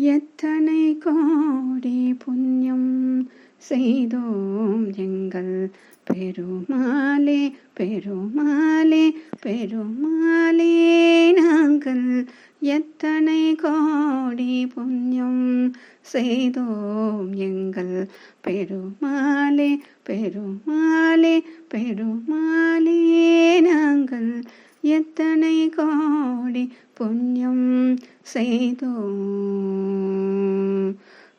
எத்தனை கோடி புண்ணியம் செய்தோம் எங்கள் பெருமாளே பெருமாளே பெருமாளே நாங்கள் எத்தனை கோடி புண்ணியம் செய்தோம் எங்கள் பெருமாளே பெருமாளே பெருமாளே நாங்கள் எத்தனை கோடி புண்ணியம் செய்தோம்.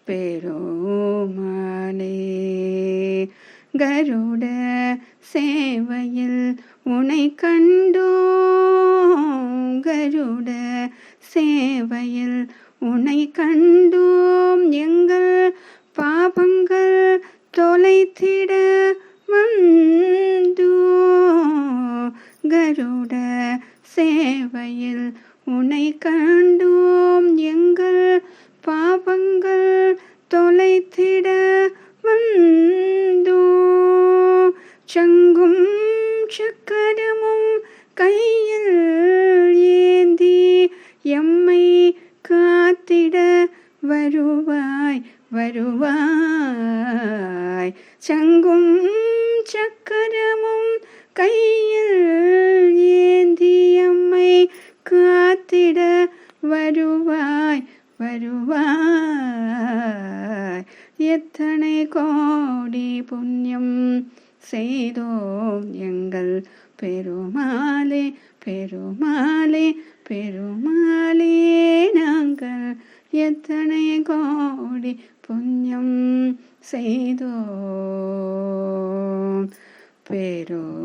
பெருமானே கருட சேவையில் உனை கண்டோம். கருட சேவையில் உனை கண்டோம். எங்கள் பாபங்கள் தொலைத்திட வந்தோ கருட சேவையில் உனை கண்டோம். தொலைத்திட வந்தோ. சங்கும் சக்கரமும் கையில் ஏந்தி எம்மை காத்திட வருவாய் வருவாய். சங்கும் சக்கரமும் கையில் ஏந்தி எம்மை காத்திட வருவாய் வருவாய். எத்தனை கோடி புண்ணியம் செய்தோம் எங்கள் பெருமாளே பெருமாளே பெருமாளே நாங்கள் எத்தனை கோடி புண்ணியம் செய்தோம். பெரு